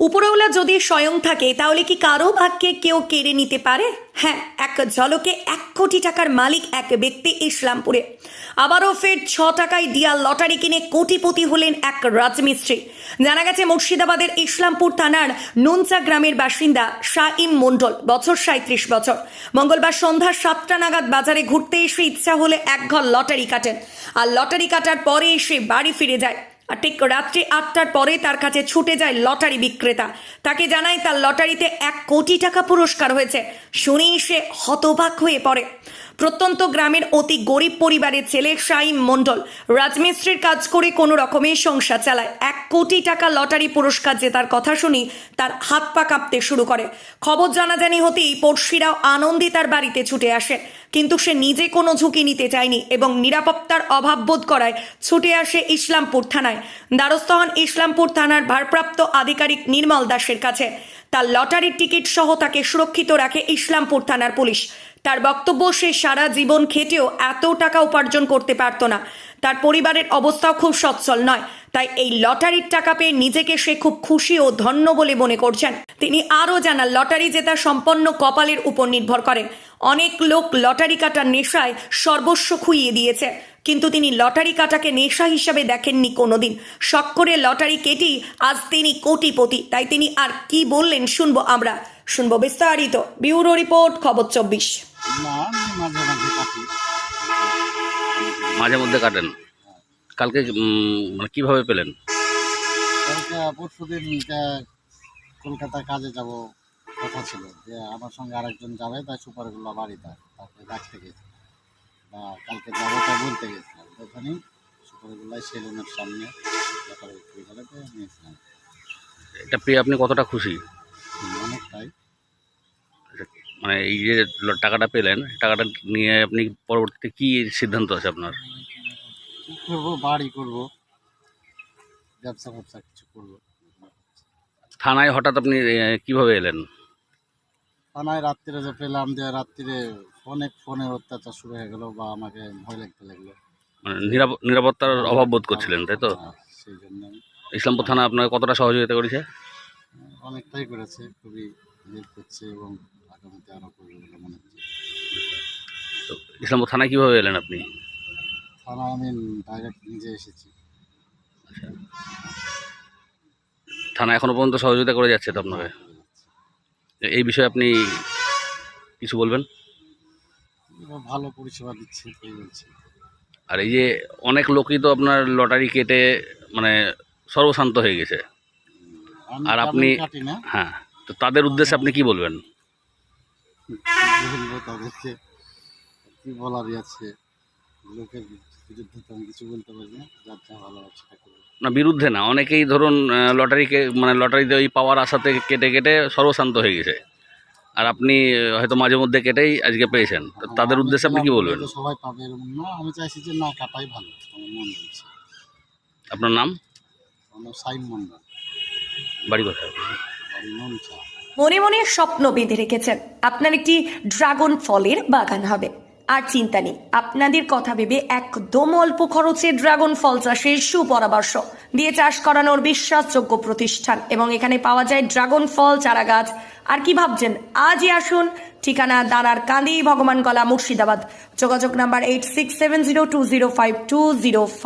উপরওয়ালা যদি স্বয়ং থাকে, তাহলে কি কারও ভাগ্যে কেউ কেড়ে নিতে পারে? হ্যাঁ এক ঝলকে এক কোটি টাকার মালিক এক ব্যক্তি ইসলামপুরে। আবারও ফের ছ টাকায় ডিয়ার লটারি কিনে কোটিপতি হলেন এক রাজমিস্ত্রি। জানা গেছে, মুর্শিদাবাদের ইসলামপুর থানার নুনচা গ্রামের বাসিন্দা শাহিম মণ্ডল, বছর সাঁত্রিশ বছর। মঙ্গলবার সন্ধ্যা সাতটা নাগাদ বাজারে ঘুরতে এসে ইচ্ছা হলে এক ঘর লটারি কাটেন। আর লটারি কাটার পরে এসে বাড়ি ফিরে যায়। আর ঠিক রাত্রি আটটার পরে তার কাছে ছুটে যায় লটারি বিক্রেতা। তাকে জানায় তার লটারিতে এক কোটি টাকা পুরস্কার হয়েছে। শুনেই সে হতবাক হয়ে পড়ে। প্রত্যন্ত গ্রামের অতি গরিব পরিবারের ছেলে শাইম মণ্ডল রাজমিস্ত্রির কাজ করে কোনো রকমের সংসার চালায়। এক কোটি টাকা লটারি পুরস্কার জেতার কথা শুনি তার হাত পা কাঁপতে শুরু করে। খবর জানাজানি হতেই পড়শিরাও আনন্দে তার বাড়িতে ছুটে আসে। কিন্তু সে নিজে কোনো ঝুঁকি নিতে চায়নি এবং নিরাপত্তার অভাব বোধ করায় ছুটে আসে ইসলামপুর থানায়। দ্বারস্থ হন ইসলামপুর থানার ভারপ্রাপ্ত আধিকারিক নির্মল দাসের কাছে। তার লটারির টিকিট সহ তাকে সুরক্ষিত রাখে ইসলামপুর থানার পুলিশ। তার বক্তব্য সে সারা জীবন খেটেও এত টাকা উপার্জন করতে পারত না। তার পরিবারের অবস্থাও খুব সচ্ছল নয়, তাই এই লটারির টাকা পেয়ে নিজেকে সে খুব খুশি ও ধন্য বলে মনে করছেন। তিনি আরও জানান, লটারি জেতা সম্পন্ন কপালের উপর নির্ভর করে। অনেক লোক লটারি কাটার নেশায় সর্বস্ব খুইয়ে দিয়েছে, কিন্তু তিনি লটারি কাটাকে নেশা হিসাবে দেখেননি কোনোদিন। শখ করে লটারি কেটেই আজ তিনি কোটিপতি, তাই তিনি আর কি বললেন শুনব আমরা। শুনব বিস্তারিত ব্যুরো রিপোর্ট খবর চব্বিশ। না মাঝে মাঝে কাটি মাঝে মধ্যে কাটেন। কালকে মানে কীভাবে পেলেন? পরশু দিন কলকাতায় কাজে যাব কথা ছিল যে আমার সঙ্গে আরেকজন যাবে তাই সুপারগুলো বাড়িতে তারপরে ডাকতে গেছি। বা কালকে যাব তাই বলতে গেছিলাম ওখানেই সুপারগুলাই সেলুনের সামনে ব্যাপারে বিক্রি করে নিয়েছিলাম। এটা পেয়ে আপনি কতটা খুশি? মানে এই যে টাকাটা পেলেন টাকাটা নিয়ে আপনি পরবর্তীতে কি সিদ্ধান্ত আছে আপনার? কী করব বাড়ি করব ব্যবসা ব্যবসা কিছু করব। থানায় হঠাৎ আপনি কীভাবে এলেন? থানায় রাত্রিরে যে পেলাম যে রাত্রিরে অনেক ফোনের অত্যাচার শুরু হয়ে গেলো বা আমাকে ভয় লাগতে লাগল। মানে নিরাপ- নিরাপত্তার অভাব বোধ করছিলেন তাই তো? হ্যাঁ, সেই জন্য। ইসলামপুর থানা আপনার কতটা সহযোগিতা করেছে? অনেকটাই করেছে খুবই হেল্প করছে এবং আগামীতে আরও করবে বলে মনে হচ্ছে। তো ইসলামপুর থানায় কীভাবে এলেন আপনি? থানা আমি ডাইরেক্ট নিজে এসেছি। থানা এখনও পর্যন্ত সহযোগিতা করে যাচ্ছে তো আপনাকে? এই বিষয়ে আপনি কিছু বলবেন? ভালো পরিষেবা দিচ্ছে এই বলছি। আর এই যে অনেক লোকই তো আপনার লটারি কেটে মানে সর্বশান্ত হয়ে গেছে। আর আপনি- হ্যাঁ তো তাদের উদ্দেশ্যে আপনি কি বলবেন? বলব তাদেরকে কি বলারই আছে। লোকের বিরুদ্ধে তো আমি কিছু বলতে পারি না যার যা ভালো আছে সেটা করব না বিরুদ্ধে না অনেকেই ধরুন লটারিকে মানে লটারিতে ওই পাওয়ার আশাতে কেটে কেটে সর্বশান্ত হয়ে গেছে। আর আপনি হয়তো মাঝে মধ্যে কেটেই আজকে পেয়েছেন। তাদের উদ্দেশ্যে আপনি কি বলবেন? সবাই পাবে এরকম না আমি চাইছি যে না কাটাই ভালো আমার মন বলছে আপনার নাম? আমার সাইন মন্ডল বাড়ি কোথায়? বাড়ি মনে মনে স্বপ্ন বেঁধে রেখেছেন। আপনার একটি ড্রাগন ফলের বাগান হবে। আর চিন্তা নেই, আপনাদের কথা ভেবে একদম অল্প খরচে ড্রাগন ফল চাষের সুপরামর্শ দিয়ে চাষ করানোর বিশ্বাসযোগ্য প্রতিষ্ঠান। এবং এখানে পাওয়া যায় ড্রাগন ফল চারা গাছ আর কি ভাবছেন? আজই আসুন। ঠিকানা দানার কান্দি ভগবান কলা মুর্শিদাবাদ। যোগাযোগ number eight six seven zero two zero five two zero five